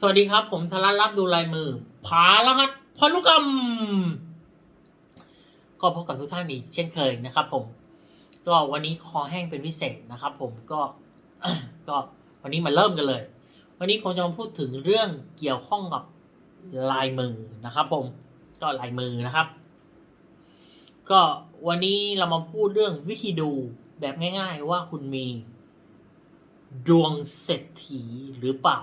สวัสดีครับ ผมธนรับดูลายมือ ผาละหัสพลุกรรม ก็พบกับทุกท่านอีกเช่นเคยนะครับผม ก็วันนี้คอแห้งเป็นพิเศษนะครับ ผมก็ก็วันนี้มาเริ่มกันเลย วันนี้ผมจะมาพูดถึงเรื่องเกี่ยวข้องกับลายมือนะครับ ผมก็ลายมือนะครับ ก็วันนี้เรามาพูดเรื่องวิธีดูแบบง่าย ๆ ว่าคุณมี ดวงเศรษฐีหรือเปล่า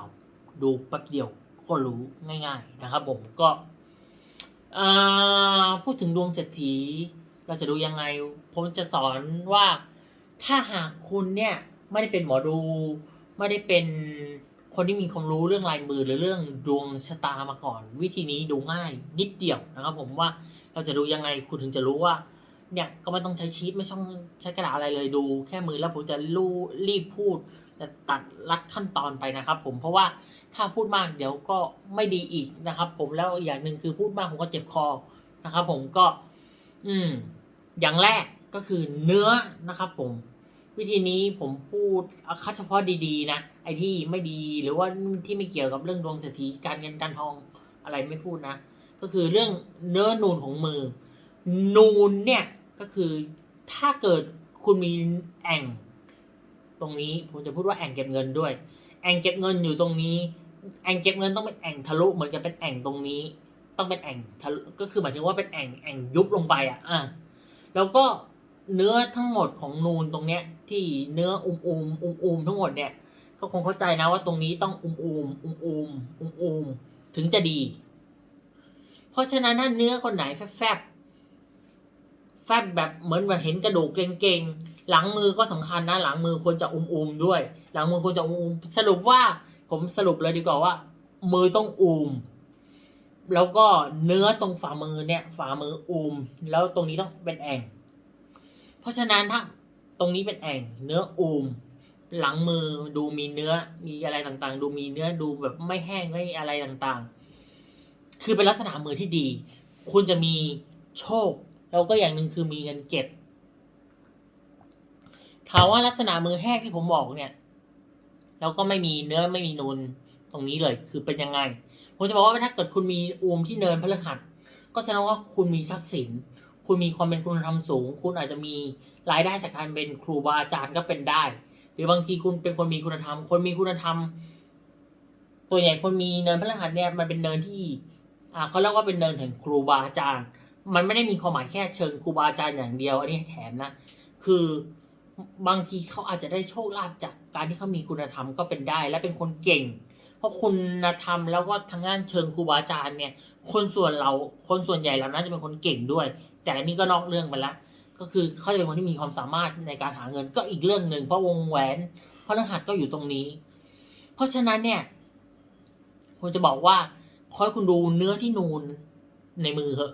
ดูแป๊บเดียวก็รู้ง่าย ๆนะครับผมก็อ่าพูดถึงดวงเศรษฐี เราจะดูยังไง ผมจะสอนว่าถ้าหากคุณเนี่ยไม่ได้เป็นหมอดู ไม่ได้เป็นคนที่มีความรู้เรื่องลายมือหรือเรื่องดวงชะตามาก่อน วิธีนี้ดูง่ายนิดเดียวนะครับผมว่าเราจะดูยังไงคุณถึงจะรู้ว่าเนี่ยก็ไม่ต้องใช้ชีตไม่ต้องใช้กระดาษอะไรเลยดู แค่มือแล้วผมจะรูรีบพูดแต่ตัดลัดขั้นตอนไปนะครับ ผมเพราะว่า ถ้าพูดมากเดี๋ยวก็ไม่ดีอีกนะครับ ผมแล้วอย่างหนึ่งคือพูดมากผมก็เจ็บคอนะครับ ผมก็ อืม อย่างแรกก็คือเนื้อนะครับ ผม วิธีนี้ผมพูดคัดเฉพาะดีๆ นะไอ้ที่ไม่ดีหรือว่าที่ไม่เกี่ยวกับเรื่องดวงเศรษฐีการเงินการทองอะไรไม่พูดนะก็คือเรื่องเนื้อนูนของมือ นูนเนี่ยก็คือถ้าเกิดคุณมีแอ่ง ตรงนี้ผมจะพูดว่าแอ่งเก็บเงินด้วย แอ่งเก็บเงินอยู่ตรงนี้ แอ่งเก็บเงินต้องเป็นแอ่งทะลุเหมือนกับเป็นแอ่งตรงนี้ ต้องเป็นแอ่งทะลุก็คือหมายถึงว่าเป็นแอ่งแอ่งยุบลงไปอะอะแล้วก็เนื้อทั้งหมดของนูนตรงเนี้ย ที่เนื้ออุ้มอุ้มอุมอุมทั้งหมดเนี่ยก็คงเข้าใจนะว่าตรงนี้ต้องอุ้มอุ้มอุ้มอุ้มอุมอุมถึงจะดี เพราะฉะนั้นถ้าเนื้อคนไหนแฟบๆแฟบแบบเหมือนแบบเห็นกระดูกเก่งๆหลังมือก็สำคัญนะ หลังมือควรจะอุ้มๆด้วย หลังมือควรจะอุ้มๆสรุปว่า ผมสรุปเลยดีกว่าว่า มือต้องอุ้มแล้วก็เนื้อตรงฝ่ามือเนี่ย ฝ่ามืออุ้มแล้วตรงนี้ต้องเป็นแอ่งเพราะฉะนั้นถ้าตรงนี้เป็นแอ่งเนื้ออุ้มหลังมือดูมีเนื้อมีอะไรต่างๆ ดูมีเนื้อดูแบบไม่แห้งไม่อะไรต่างๆ คือเป็นลักษณะมือที่ดี คุณจะมีโชค แล้วก็อย่างหนึ่งคือมีเงินเก็บถามว่าลักษณะมือแห้งที่ผมบอกเนี่ย แล้วก็ไม่มีเนื้อไม่มีนูนตรงนี้เลย คือเป็นยังไงผมจะบอกว่าถ้าเกิดคุณมีอูมที่เนินพฤหัส ก็แสดงว่าคุณมีทรัพย์สิน คุณมีความเป็นคุณธรรมสูง คุณอาจจะมีรายได้จากการเป็นครูบาอาจารย์ก็เป็นได้ หรือบางทีคุณเป็นคนมีคุณธรรม คนมีคุณธรรม ตัวใหญ่คนมีเนินพฤหัสเนี่ยมันเป็นเนินที่อ่าเขาเรียกว่าเป็นเนินแห่งครูบาอาจารย์ มันไม่ได้มีความหมายแค่เชิงครูบาอาจารย์อย่างเดียว อันนี้แถมนะ คือ บางทีเขาอาจจะได้โชคลาภจากการที่เขามีคุณธรรมก็เป็นได้ และเป็นคนเก่ง เพราะคุณธรรมแล้วก็ทางด้านเชิงครูบาอาจารย์เนี่ย คนส่วนเราคนส่วนใหญ่เราน่าจะเป็นคนเก่งด้วย แต่อันนี้ก็นอกเรื่องไปละก็คือเขาจะเป็นคนที่มีความสามารถในการหาเงินก็อีกเรื่องหนึ่งเพราะวงแหวนพระรหัสก็อยู่ตรงนี้ เพราะฉะนั้นเนี่ยผมจะบอกว่าคอยคุณดูเนื้อที่นูนในมือเหอะ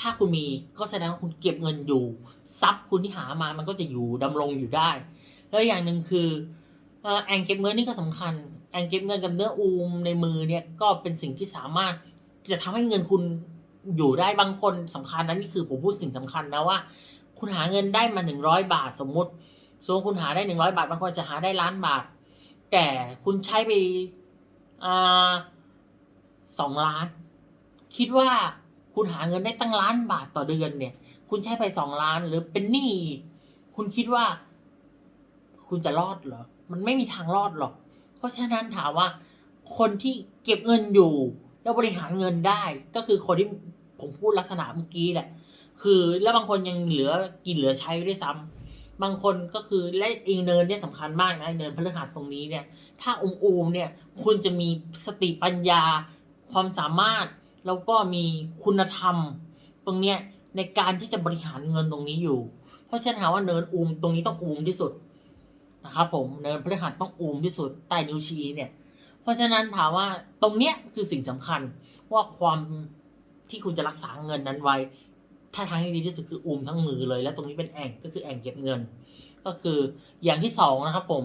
ถ้าคุณมีก็แสดงว่าคุณเก็บเงินอยู่ทรัพย์คุณที่หามามันก็จะอยู่ดำรงอยู่ได้ แล้วอย่างหนึ่งคือแองเก็บเงินนี่ก็สำคัญ แองเก็บเงินกับเนื้ออูมในมือเนี่ยก็เป็นสิ่งที่สามารถจะทำให้เงินคุณอยู่ได้บางคนสำคัญนะนี่คือผมพูดสิ่งสำคัญนะว่า คุณหาเงินได้มาหนึ่งร้อยบาทสมมุติสมมติคุณหาได้หนึ่งร้อยบาทบางคนจะหาได้ล้านบาท แต่คุณใช้ไปอ่าสองล้าน คิดว่า คุณหาเงินได้ตั้งล้านบาทต่อเดือนเนี่ย คุณใช้ไปสองล้านหรือเป็นหนี้อีกคุณคิดว่า คุณจะรอดเหรอ มันไม่มีทางรอดหรอก เพราะฉะนั้นถามว่า คนที่เก็บเงินอยู่ แล้วบริหารเงินได้ ก็คือคนที่ผมพูดลักษณะเมื่อกี้แหละ คือแล้วบางคนยังเหลือกินเหลือใช้ด้วยซ้ำบางคนก็คือและอีกเนินเนี่ยสำคัญมากนะเนินพฤหัสตรงนี้เนี่ย ถ้าอุมอูมๆเนี่ย คุณจะมีสติปัญญาความสามารถ แล้วก็มีคุณธรรมตรงเนี้ยในการที่จะบริหารเงินตรงนี้อยู่ เพราะฉะนั้นถามว่าเนินอูมตรงนี้ต้องอูมที่สุดนะครับผมเนินพฤหัสต้องอูมที่สุดใต้นิ้วชี้เนี่ย เพราะฉะนั้นถามว่าตรงเนี้ยคือสิ่งสำคัญว่าความที่คุณจะรักษาเงินนั้นไว้ ถ้าทางที่ดีที่สุดคืออุมทั้งมือเลย และตรงนี้เป็นแอ่งก็คือแอ่งเก็บเงิน ก็คืออย่างที่สองนะครับผม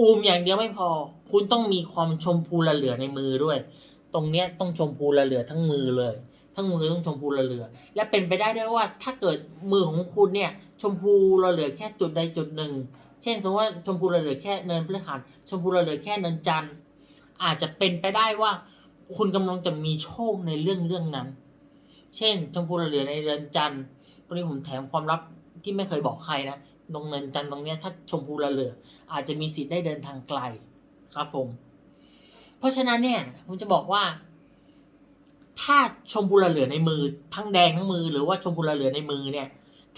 อุมอย่างเดียวไม่พอ คุณต้องมีความชมพูละเหลือในมือด้วย ตรงเนี้ยต้องชมพูละเหลือทั้งมือเลย ทั้งมือต้องชมพูละเหลือ และเป็นไปได้ด้วยว่าถ้าเกิดมือของคุณเนี่ยชมพูละเหลือแค่จุดใดจุดหนึ่ง เช่น สมมติว่าชมพูละเหลือแค่เนินพฤหัสชมพูละเหลือแค่เนินจันทร์อาจจะเป็นไปได้ว่า คุณกำลังจะมีโชคในเรื่องเรื่องนั้น เช่น ชมพูระเหลือในเรือนจันทร์ตรงนี้ผมแถมความลับที่ไม่เคยบอกใครนะตรงเนินจันทร์ตรงเนี้ยถ้าชมพูระเหลือ อาจจะมีสิทธิ์ได้เดินทางไกลครับผม เพราะฉะนั้นเนี่ยผมจะบอกว่า ถ้าชมพูระเหลือในมือ ทั้งแดงทั้งมือ หรือว่าชมพูระเหลือในมือเนี่ย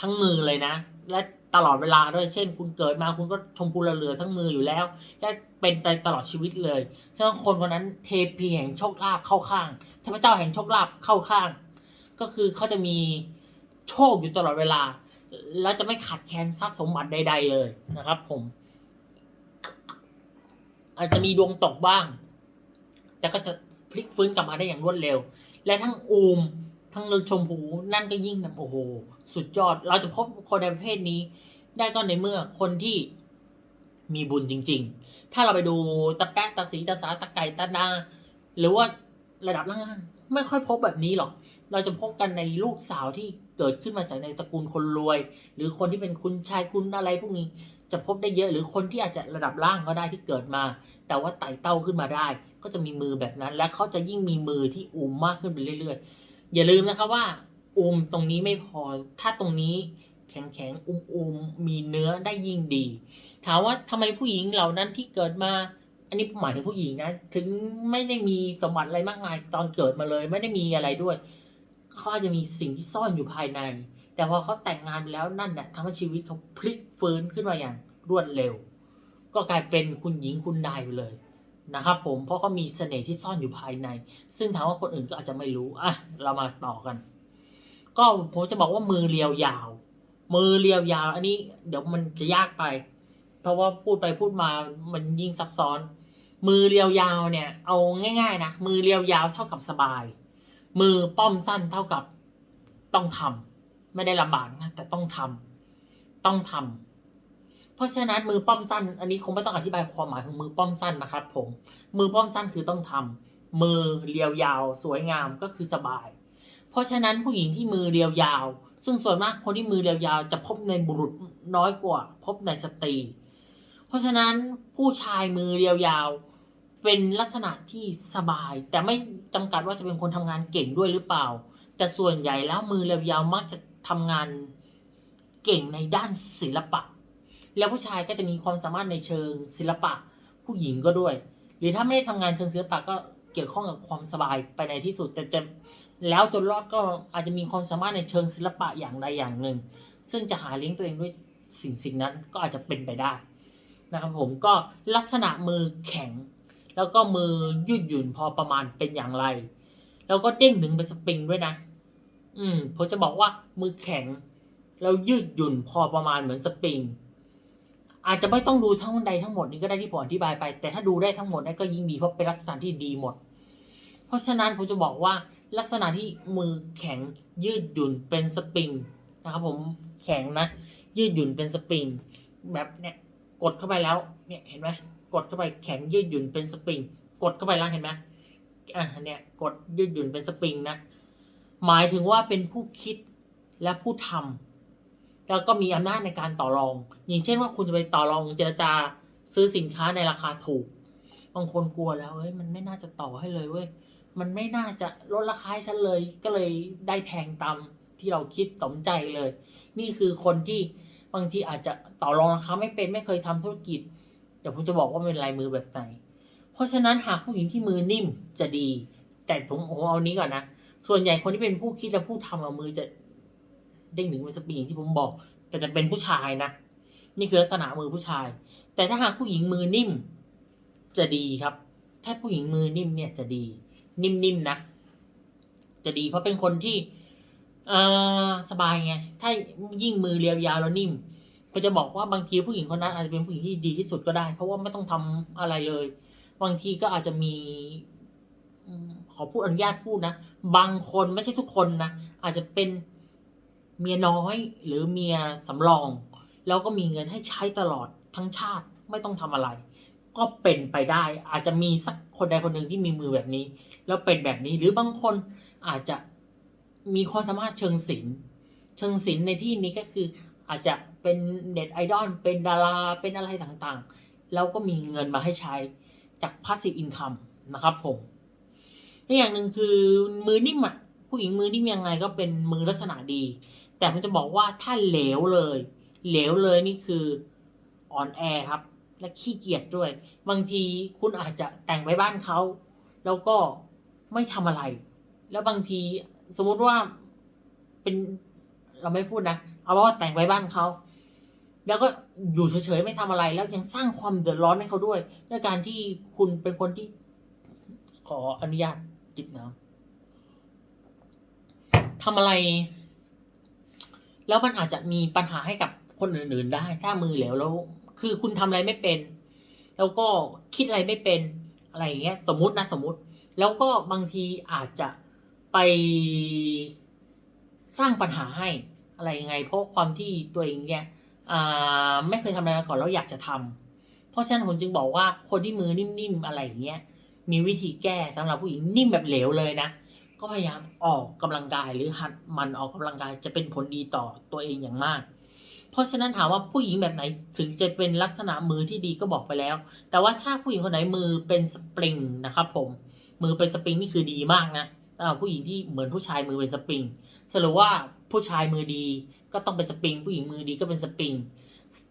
ทั้งมือเลยนะ และตลอดเวลาด้วยเช่น คุณเกิดมาคุณก็ชมพูระเหลือทั้งมืออยู่แล้วและเป็นไปตลอดชีวิตเลยฉะนั้นคนคนนั้นเทพีแห่งโชคลาภเข้าข้างเทพเจ้าแห่งโชคลาภเข้าข้าง ก็คือเขาจะมีโชคอยู่ตลอดเวลา แล้วจะไม่ขาดแคลนทรัพย์สมบัติใด ๆ เลยนะครับ ผม อาจจะมีดวงตกบ้าง แต่ก็จะพลิกฟื้นกลับมาได้อย่างรวดเร็ว และทั้งอูม ทั้งเรืองชมพูนั่นก็ยิ่งแบบโอ้โห สุดยอด เราจะพบคนในประเภทนี้ ได้ก็ในเมื่อคนที่มีบุญจริง ๆ ถ้าเราไปดูตะแป๊ะตะสีตะสาตะไก่ตะนาหรือว่าระดับล่างๆไม่ค่อยพบแบบนี้หรอก เราจะพบกันในลูกสาวที่เกิดขึ้นมาจากในตระกูลคนรวย หรือคนที่เป็นคุณชายคุณอะไรพวกนี้ จะพบได้เยอะหรือคนที่อาจจะระดับล่างก็ได้ที่เกิดมา แต่ว่าไต่เต้าขึ้นมาได้ ก็จะมีมือแบบนั้น และเขาจะยิ่งมีมือที่อุ้มมากขึ้นไปเรื่อยๆ อย่าลืมนะครับว่าอุ้มตรงนี้ไม่พอ ถ้าตรงนี้แข็งแข็งๆอุ้มอุ้มๆมีเนื้อได้ยิ่งดี ถามว่าทำไมผู้หญิงเหล่านั้นที่เกิดมา อันนี้หมายถึงผู้หญิงนะ ถึงไม่ได้มีสมบัติอะไรมากมายตอนเกิดมาเลย ไม่ได้มีอะไรด้วยเขาจะมีสิ่งที่ซ่อนอยู่ภายใน แต่พอเขาแต่งงานไปแล้วนั่นน่ะทำให้ชีวิตเขาพลิกฟื้นขึ้นมาอย่าง รวดเร็ว ก็กลายเป็นคุณหญิงคุณนายไปเลยนะครับผมเพราะเขามีเสน่ห์ที่ซ่อนอยู่ภายใน ซึ่งถามว่าคนอื่นก็อาจจะไม่รู้อะเรามาต่อกัน ก็ผมจะบอกว่ามือเรียวยาว มือเรียวยาว อันนี้เดี๋ยวมันจะยากไป เพราะว่าพูดไปพูดมามันยิ่งซับซ้อน มือเรียวยาวเนี่ย เอาง่าย ๆ นะมือเรียวยาวเท่ากับสบาย มือป้อมสั้นเท่ากับต้องทำไม่ได้ลำบากนะแต่ต้องทำต้องทำ เพราะฉะนั้นมือป้อมสั้น อันนี้คงไม่ต้องอธิบายความหมายของมือป้อมสั้นนะครับผม มือป้อมสั้นคือต้องทำมือเรียวยาว สวยงามก็คือสบาย เพราะฉะนั้นผู้หญิงที่มือเรียวยาว ซึ่งส่วนมากคนที่มือเรียวยาวจะพบในบุรุษน้อยกว่า พบในสตรี เพราะฉะนั้นผู้ชายมือเรียวยาวเป็นลักษณะที่สบาย แต่ไม่จำกัดว่าจะเป็นคนทำงานเก่งด้วยหรือเปล่า แต่ส่วนใหญ่แล้วมือเรียวยาวมักจะทำงานเก่งในด้านศิลปะ แล้วผู้ชายก็จะมีความสามารถในเชิงศิลปะ ผู้หญิงก็ด้วย หรือถ้าไม่ได้ทำงานเชิงศิลปะก็เกี่ยวข้องกับความสบายไปในที่สุด แต่จะแล้วจนรอดก็อาจจะมีความสามารถในเชิงศิลปะอย่างใดอย่างหนึ่ง ซึ่งจะหาเลี้ยงตัวเองด้วยสิ่งสิ่งนั้นก็อาจจะเป็นไปได้นะครับผมก็ลักษณะมือแข็ง แล้วก็มือยืดหยุ่นพอประมาณเป็นอย่างไร แล้วก็เด้งดึงเป็นสปริงด้วยนะ อืมผมจะบอกว่ามือแข็ง แล้วยืดหยุ่นพอประมาณเหมือนสปริง อาจจะไม่ต้องดูทั้งใดทั้งหมดนี้ก็ได้ที่ผมอธิบายไป แต่ถ้าดูได้ทั้งหมดนั่นก็ยิ่งดีเพราะเป็นลักษณะที่ดีหมด เพราะฉะนั้นผมจะบอกว่าลักษณะที่มือแข็งยืดหยุ่นเป็นสปริงนะครับผมแข็งนะ ยืดหยุ่นเป็นสปริงแบบเนี้ยกดเข้าไปแล้วเนี่ยเห็นไหมกดเข้าไปแข็งยืดหยุ่นเป็นสปริงกดเข้าไปแล้วเห็นไหมอะเนี่ยกดยืดหยุ่นเป็นสปริงนะหมายถึงว่าเป็นผู้คิดและผู้ทำ แล้วก็มีอำนาจในการต่อรอง อย่างเช่นว่าคุณจะไปต่อรองเจรจาซื้อสินค้าในราคาถูก บางคนกลัวแล้วเฮ้ยมันไม่น่าจะต่อให้เลยเว้ยมันไม่น่าจะลดราคาให้ฉันเลย ก็เลยได้แพงตามที่เราคิดสมใจเลย นี่คือคนที่บางทีอาจจะต่อรองราคาไม่เป็นไม่เคยทำธุรกิจ เดี๋ยวผมจะบอกว่าเป็นลายมือแบบไหน เพราะฉะนั้นหากผู้หญิงที่มือนิ่มจะดี แต่ผมผมเอานี้ก่อนนะ ส่วนใหญ่คนที่เป็นผู้คิดและผู้ทำเอามือจะ เด้งหนึ่งเป็นสปริงที่ผมบอก แต่จะเป็นผู้ชายนะ นี่คือลักษณะมือผู้ชาย แต่ถ้าหากผู้หญิงมือนิ่ม จะดีครับ ถ้าผู้หญิงมือนิ่มเนี่ยจะดี นิ่มๆนะจะดีเพราะเป็นคนที่อ่อสบายไง ถ้ายิ่งมือเรียวยาวแล้วนิ่ม ก็จะบอกว่าบางทีผู้หญิงคนนั้นอาจจะเป็นผู้หญิงที่ดีที่สุดก็ได้ เพราะว่าไม่ต้องทำอะไรเลย บางทีก็อาจจะมีขอพูดอนุญาตพูดนะ บางคนไม่ใช่ทุกคนนะ อาจจะเป็น เมียน้อยหรือเมียสำรอง แล้วก็มีเงินให้ใช้ตลอดทั้งชาติไม่ต้องทำอะไร ก็เป็นไปได้ อาจจะมีสักคนใดคนหนึ่งที่มีมือแบบนี้ แล้วเป็นแบบนี้หรือบางคนอาจจะมีความสามารถเชิงศิลป์เชิงศิลป์ในที่นี้ก็คือ อาจจะเป็นเน็ตไอดอลเป็นดาราเป็นอะไรต่างๆ แล้วก็มีเงินมาให้ใช้จาก passive income นะครับผมอีกอย่างหนึ่งคือมือนิ่มอะผู้หญิงมือนิ่มยังไงก็เป็นมือลักษณะดี แต่ผมจะบอกว่าถ้าเหลวเลย เหลวเลยนี่คืออ่อนแอครับ และขี้เกียจด้วย บางทีคุณอาจจะแต่งไปบ้านเขา แล้วก็ไม่ทำอะไร แล้วบางทีสมมุติว่าเป็นเราไม่พูดนะเอาว่าแต่งไปบ้านเขาแล้วก็อยู่เฉยๆไม่ทำอะไร แล้วยังสร้างความเดือดร้อนให้เขาด้วยด้วยการที่คุณเป็นคนที่ ขออนุญาตจิบน้ำทำอะไร แล้วมันอาจจะมีปัญหาให้กับคนอื่นๆได้ ถ้ามือเหลวแล้ว คือคุณทำอะไรไม่เป็น แล้วก็คิดอะไรไม่เป็นอะไรอย่างเงี้ย สมมตินะสมมติ แล้วก็บางทีอาจจะไปสร้างปัญหาให้อะไรยังไง เพราะความที่ตัวเองเนี่ยอ่าไม่เคยทำอะไรมาก่อนแล้วอยากจะทำเพราะฉะนั้นผมจึงบอกว่าคนที่มือนิ่มๆอะไรอย่างเงี้ยมีวิธีแก้สำหรับผู้หญิงนิ่มแบบเหลวเลยนะ ก็พยายามออกกำลังกายหรือหัดมันออกกำลังกายจะเป็นผลดีต่อตัวเองอย่างมาก เพราะฉะนั้นถามว่าผู้หญิงแบบไหนถึงจะเป็นลักษณะมือที่ดีก็บอกไปแล้ว แต่ว่าถ้าผู้หญิงคนไหนมือเป็นสปริงนะครับผมมือเป็นสปริงนี่คือดีมากนะอ่ผู้หญิงที่เหมือนผู้ชายมือเป็นสปริงสรุปว่าผู้ชายมือดีก็ต้องเป็นสปริง ผู้หญิงมือดีก็เป็นสปริง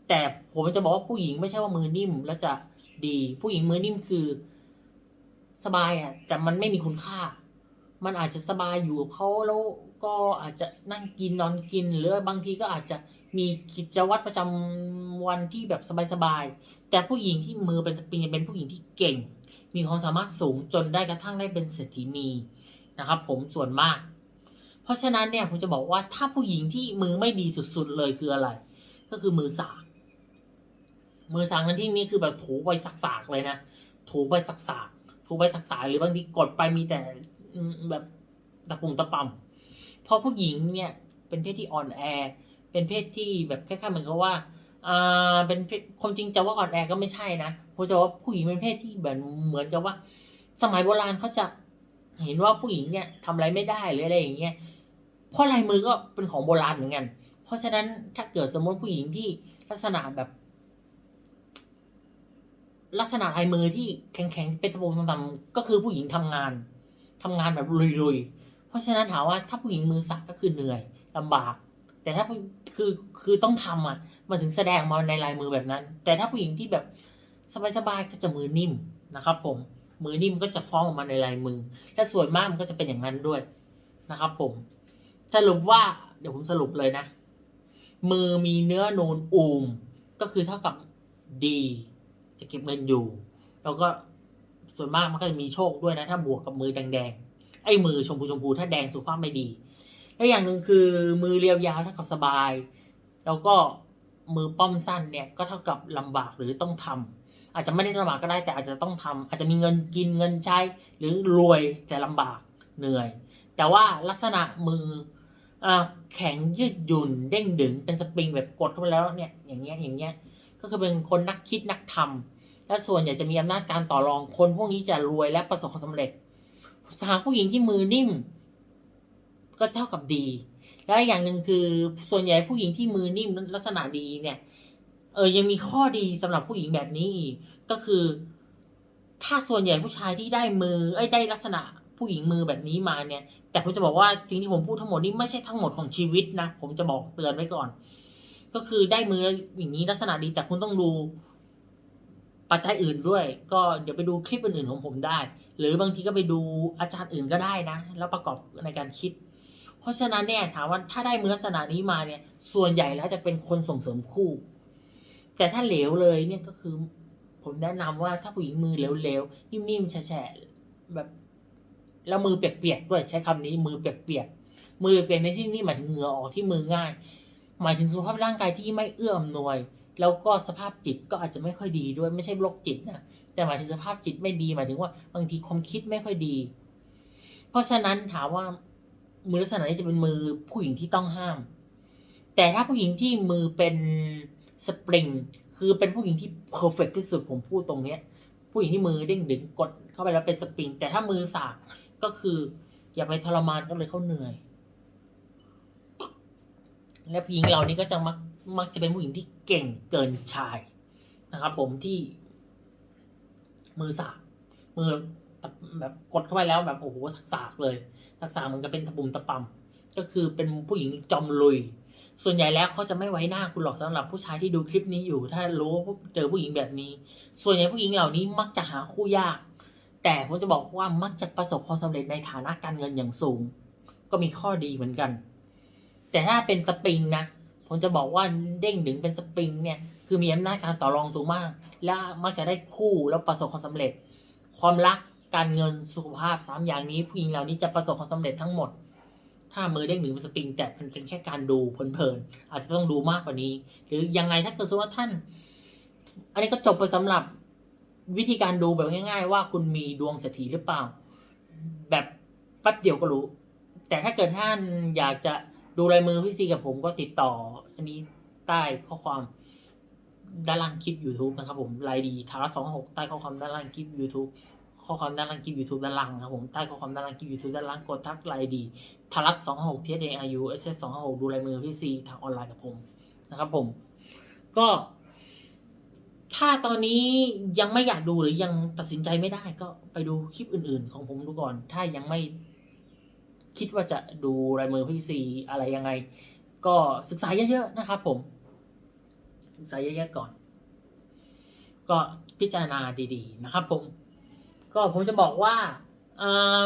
แต่ผมจะบอกว่าผู้หญิงไม่ใช่ว่ามือนิ่มแล้วจะดี ผู้หญิงมือนิ่มคือสบายอะแต่มันไม่มีคุณค่า มันอาจจะสบายอยู่กับเขาแล้วก็อาจจะนั่งกินนอนกิน หรือบางทีก็อาจจะมีกิจวัตรประจำวันที่แบบสบายๆแต่ผู้หญิงที่มือเป็นสปริงจะเป็นผู้หญิงที่เก่ง มีความสามารถสูงจนได้กระทั่งได้เป็นเศรษฐีนีนะครับ ผมส่วนมาก เพราะฉะนั้นเนี่ยผมจะบอกว่าถ้าผู้หญิงที่มือไม่ดีสุดๆเลยคืออะไร ก็คือมือสากมือสากนั้นที่นี่คือแบบถูไปสักๆเลยนะถูไปสักๆถูไปสักๆหรือบางทีกดไปมีแต่ แบบตะปุ่มตะป่ำเพราะผู้หญิงเนี่ยเป็นเพศที่อ่อนแอ เป็นเพศที่แบบคล้ายๆเหมือนกับว่าอ่าเป็นเพศความจริงจะว่าอ่อนแอก็ไม่ใช่นะผมจะว่าผู้หญิงเป็นเพศที่แบบเหมือนกับว่า สมัยโบราณเขาจะเห็นว่าผู้หญิงเนี่ยทำอะไรไม่ได้หรืออะไรอย่างเงี้ยเพราะลายมือก็เป็นของโบราณเหมือนกัน เพราะฉะนั้นถ้าเกิดสมมติผู้หญิงที่ลักษณะแบบ ลักษณะลายมือที่แข็งๆเป็นตะปูต่ำๆก็คือผู้หญิงทำงาน ทำงานแบบลุยๆ เพราะฉะนั้นถามว่าถ้าผู้หญิงมือสักก็คือเหนื่อยลำบาก แต่ถ้าคือคือต้องทำอะมันถึงแสดงมาในลายมือแบบนั้น แต่ถ้าผู้หญิงที่แบบสบายๆก็จะมือนิ่มนะครับ ผมมือนิ่มก็จะฟ้องออกมาในลายมือ และส่วนมากมันก็จะเป็นอย่างนั้นด้วยนะครับ ผม สรุปว่าเดี๋ยวผมสรุปเลยนะ มือมีเนื้อนูนอูม ก็คือเท่ากับดี จะเก็บเงินอยู่ แล้วก็ ส่วนมากมันก็จะมีโชคด้วยนะ ถ้าบวกกับมือแดงๆไอ้มือชมพูชมพูถ้าแดงสุขภาพไม่ดีและอย่างหนึ่งคือมือเรียวยาวเท่ากับสบาย แล้วก็มือป้อมสั้นเนี่ยก็เท่ากับลำบากหรือต้องทำอาจจะไม่ได้ลำบากก็ได้แต่อาจจะต้องทำอาจจะมีเงินกินเงินใช้ หรือรวยแต่ลำบากเหนื่อย แต่ว่าลักษณะมือแข็งยืดหยุ่นเด้งดึงเป็นสปริงแบบกดเข้าไปแล้วเนี่ยอย่างเงี้ยอย่างเงี้ยก็คือเป็นคนนักคิดนักทำ และส่วนใหญ่จะมีอำนาจการต่อรองคนพวกนี้จะรวยและประสบความสำเร็จหากผู้หญิงที่มือนิ่ม ก็เท่ากับดี และอย่างหนึ่งคือส่วนใหญ่ผู้หญิงที่มือนิ่มลักษณะดีเนี่ย เออยังมีข้อดีสำหรับผู้หญิงแบบนี้อีก ก็คือ ถ้าส่วนใหญ่ผู้ชายที่ได้มือเอ้ยได้ลักษณะผู้หญิงมือแบบนี้มาเนี่ย แต่ผมจะบอกว่าสิ่งที่ผมพูดทั้งหมดนี่ไม่ใช่ทั้งหมดของชีวิตนะ ผมจะบอกเตือนไว้ก่อน ก็คือได้มืออย่างนี้ลักษณะดีแต่คุณต้องดู ปัจจัยอื่นด้วย ก็เดี๋ยวไปดูคลิปอื่นๆของผมได้ หรือบางทีก็ไปดูอาจารย์อื่นก็ได้นะ แล้วประกอบในการคิด เพราะฉะนั้นเนี่ยถามว่าถ้าได้มือลักษณะนี้มาเนี่ย ส่วนใหญ่แล้วจะเป็นคนส่งเสริมคู่ แต่ถ้าเหลวเลยเนี่ยก็คือ ผมแนะนำว่าถ้าผู้หญิงมือเหลวๆนิ่มๆแฉะๆแบบแล้วมือเปียกๆด้วยใช้คำนี้มือเปียกๆมือเปียกในที่นี่หมายถึงเหงื่อออกที่มือง่าย หมายถึงสุขภาพร่างกายที่ไม่เอื้ออำนวย แล้วก็สภาพจิตก็อาจจะไม่ค่อยดีด้วยไม่ใช่โรคจิตนะแต่หมายถึงสภาพจิตไม่ดีหมายถึงว่าบางทีความคิดไม่ค่อยดี เพราะฉะนั้นถามว่ามือลักษณะนี้จะเป็นมือผู้หญิงที่ต้องห้าม แต่ถ้าผู้หญิงที่มือเป็นสปริงคือเป็นผู้หญิงที่เพอร์เฟกที่สุดผมพูดตรงเนี้ย ผู้หญิงที่มือเด้งดึงกดเข้าไปแล้วเป็นสปริง แต่ถ้ามือสากก็คืออย่าไปทรมานก็เลยเขาเหนื่อย และผู้หญิงเรานี่ก็จะมัก มักจะเป็นผู้หญิงที่เก่งเกินชายนะครับ ผมที่ มือสากมือแบบกดเข้าไปแล้วแบบโอ้โหสากๆเลยสากๆเหมือนกับเป็นตะปุ่มตะปำก็คือเป็นผู้หญิงจอมลุย ส่วนใหญ่แล้วเขาจะไม่ไว้หน้าคุณหรอกสำหรับผู้ชายที่ดูคลิปนี้อยู่ ถ้ารู้เจอผู้หญิงแบบนี้ ส่วนใหญ่ผู้หญิงเหล่านี้มักจะหาคู่ยาก แต่ผมจะบอกว่ามักจะประสบความสำเร็จในฐานะการเงินอย่างสูง ก็มีข้อดีเหมือนกัน แต่ถ้าเป็นสปริงนะ ผมจะบอกว่าเด้งดึงเป็นสปริงเนี่ยคือมีอำนาจการต่อรองสูงมาก และมักจะได้คู่แล้วประสบความสำเร็จ ความรักการเงินสุขภาพสามอย่างนี้ผู้หญิงเหล่านี้จะประสบความสำเร็จทั้งหมด ถ้ามือเด้งดึงเป็นสปริง แต่มันเป็นแค่การดูเพลินๆอาจจะต้องดูมากกว่านี้ หรือยังไงถ้าเกิดสมมติว่าท่าน อันนี้ก็จบไปสำหรับวิธีการดูแบบง่าย ๆ ว่าคุณมีดวงเศรษฐีหรือเปล่า แบบแป๊บเดียวก็รู้ แต่ถ้าเกิดท่านอยากจะ ดูลายมือพี่ซีกับผมก็ติดต่อ อันนี้ใต้ข้อความด้านล่างคลิป YouTube นะครับผมไลดีทาระสองหกใต้ข้อความด้านล่างคลิป YouTube ข้อความด้านล่างคลิป YouTube ด้านล่างนะครับผมใต้ข้อความด้านล่างคลิป YouTube ด้านล่างกดทักไลดีทารัสสองหกเทสเออายุเอสเอสสองหกดูลายมือพี่ซีทางออนไลน์กับผมนะครับผม ก็ ถ้าตอนนี้ยังไม่อยากดูหรือยังตัดสินใจไม่ได้ก็ไปดูคลิปอื่น ๆ ของผมดูก่อน ถ้ายังไม่ คิดว่าจะดูลายมือพี่ซีอะไรยังไง ก็ศึกษาเยอะๆนะครับผม ศึกษาเยอะๆก่อน ก็พิจารณาดีๆนะครับ ผม ก็ผมจะบอกว่า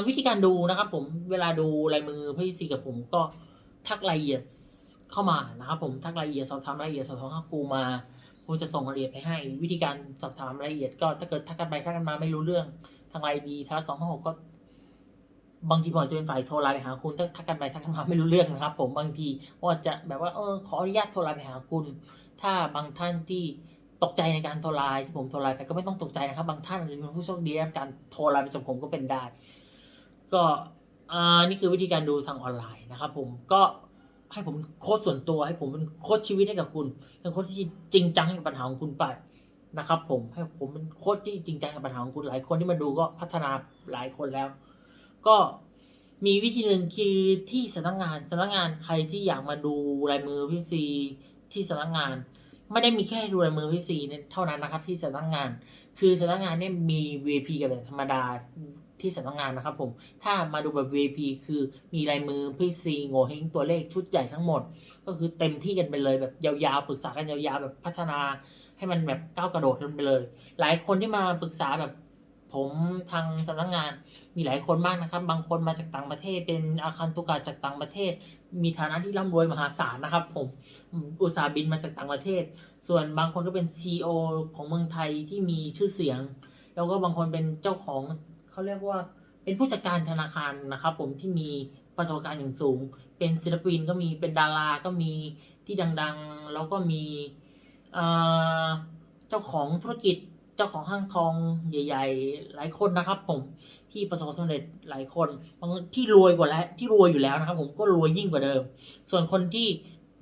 วิธีการดูนะครับผมเวลาดูลายมือพี่ซีกับผมก็ทักรายละเอียดเข้ามานะครับผมทักรายละเอียดสอบถามรายละเอียดสอบถามข้าครูมา ผมจะส่งรายละเอียดไปให้ วิธีการสอบถามรายละเอียดก็ถ้าเกิดทักกันไปทักกันมาไม่รู้เรื่อง ทางไลน์ดีทักสองห้าหกก็ บางทีผมอาจจะเป็นฝ่ายโทรไลน์ไปหาคุณถ้าทักกันไปทักกันมาไม่รู้เรื่องนะครับ ผมบางทีว่าจะแบบว่าเออขออนุญาตโทรไลน์ไปหาคุณ ถ้าบางท่านที่ตกใจในการโทรไลน์ที่ผมโทรไลน์ไปก็ไม่ต้องตกใจนะครับ บางท่านอาจจะเป็นผู้โชคดีับการโทรไลน์ไปจากผมก็เป็นได้ ก็อ่านี่คือวิธีการดูทางออนไลน์นะครับ ผมก็ให้ผมโค้ชส่วนตัวให้ผมเป็นโค้ชชีวิตให้กับคุณเป็นโค้ชที่จริงจังให้กับปัญหาของคุณไปนะครับ ผมให้ผมเป็นโค้ชที่จริงจังกับปัญหาของคุณหลายคนที่มาดูก็พัฒนาหลายคนแล้ว ก็มีวิธีหนึ่งคือที่สำนักงานสำนักงานใครที่อยากมาดูลายมือพี่ซีที่สำนักงาน ไม่ได้มีแค่ดูลายมือพี่ซีเท่านั้นนะครับ ที่สำนักงาน คือสำนักงานเนี่ยมี VIP กับแบบธรรมดาที่สำนักงานนะครับผม ถ้ามาดูแบบ VIP คือมีลายมือพี่ซีโงเฮงตัวเลขชุดใหญ่ทั้งหมด ก็คือเต็มที่กันไปเลยแบบยาวๆปรึกษากันยาวๆแบบพัฒนาให้มันแบบก้าวกระโดดกันไปเลย หลายคนที่มาปรึกษาแบบ ผมทางสำนักงานมีหลายคนมากนะครับ บางคนมาจากต่างประเทศ เป็นอาคันตุกาจากต่างประเทศ มีฐานะที่ร่ำรวยมหาศาลนะครับ ผมอุตสาหบินมาจากต่างประเทศ ส่วนบางคนก็เป็น CEO ของเมืองไทยที่มีชื่อเสียง แล้วก็บางคนเป็นเจ้าของเขาเรียกว่าเป็นผู้จัดการธนาคารนะครับ ผมที่มีประสบการณ์อย่างสูง เป็นศิลปินก็มีเป็นดาราก็มีที่ดัง ๆ แล้วก็มีเอ่อเจ้าของธุรกิจ เจ้าของห้างทองใหญ่ ๆ หลายคนนะครับผมที่ประสบความสำเร็จหลายคนบางที่รวยกว่าแล้วที่รวยอยู่แล้วนะครับ ผมก็รวยยิ่งกว่าเดิม ส่วนคนที่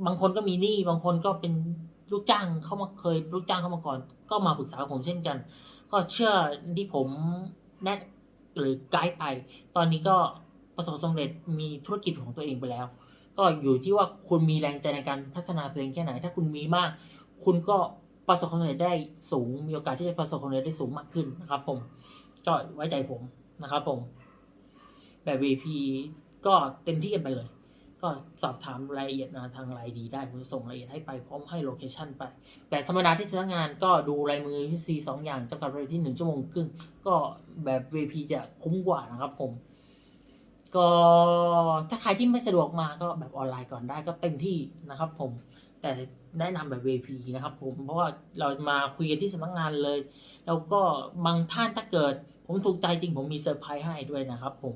บางคนก็มีหนี้บางคนก็เป็นลูกจ้างเข้ามาเคยลูกจ้างเข้ามาก่อน ก็มาปรึกษาผมเช่นกัน ก็เชื่อที่ผมแนะหรือไกด์ไป ตอนนี้ก็ประสบความสำเร็จมีธุรกิจของตัวเองไปแล้ว ก็อยู่ที่ว่าคุณมีแรงใจในการพัฒนาตัวเองแค่ไหน ถ้าคุณมีมาก คุณก็ ประสบความสำเร็จได้สูง มีโอกาสที่จะประสบความสำเร็จได้สูงมากขึ้นนะครับ ผมก็ไว้ใจผมนะครับ ผม แบบ VP ก็เต็มที่กันไปเลย ก็สอบถามรายละเอียดนะทางไลน์ดีได้ผมจะส่งรายละเอียดให้ไปพร้อมให้โลเคชันไป แบบธรรมดาที่สำนักงานก็ดูลายมือพี่ซีสองอย่างจำกัดเวลาที่หนึ่งชั่วโมงครึ่งก็แบบ VP จะคุ้มกว่านะครับ ผมก็ถ้าใครที่ไม่สะดวกมาก็แบบออนไลน์ก่อนได้ก็เต็มที่นะครับผม แต่ แนะนำแบบ VP นะครับผมเพราะว่าเรามาคุยกันที่สำนักงานเลย แล้วก็บางท่านถ้าเกิด ผมถูกใจจริงผมมีเซอร์ไพรส์ให้ด้วยนะครับผม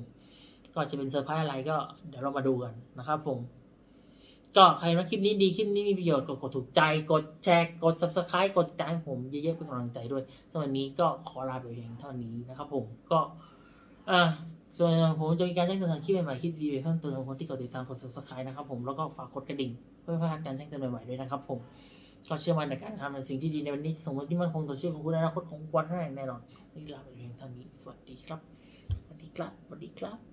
ก็จะเป็นเซอร์ไพรส์อะไรก็เดี๋ยวเรามาดูกันนะครับผม ก็ใครว่าคลิปนี้ดีคลิปนี้มีประโยชน์กดกดถูกใจกดแชร์กด subscribe กดติดตามผมเยอะๆเป็นกำลังใจด้วยสำหรับวันนี้ก็ขอลาไปเพียงเท่านี้นะครับผมก็อ่า ส่วนผมจะมีการแจ้งเตือนคลิปใหม่ๆคลิปดีๆเพิ่มเติมของคนที่กดติดตามกด subscribe นะครับผมแล้วก็ฝากกดกระดิ่งเพื่อเพลาดการแจ้งเตือนใหม่ๆด้วยนะครับผมก็เชื่อมั่นในการทำเป็นสิ่งที่ดีในวันนี้สมมติที่มั่นคงต่อชีวิตของคุณในอนาคตของวันให้แน่นอนวันนี้ลาไปเพียงเท่านี้สวัสดีครับสวัสดีครับสวัสดีครับ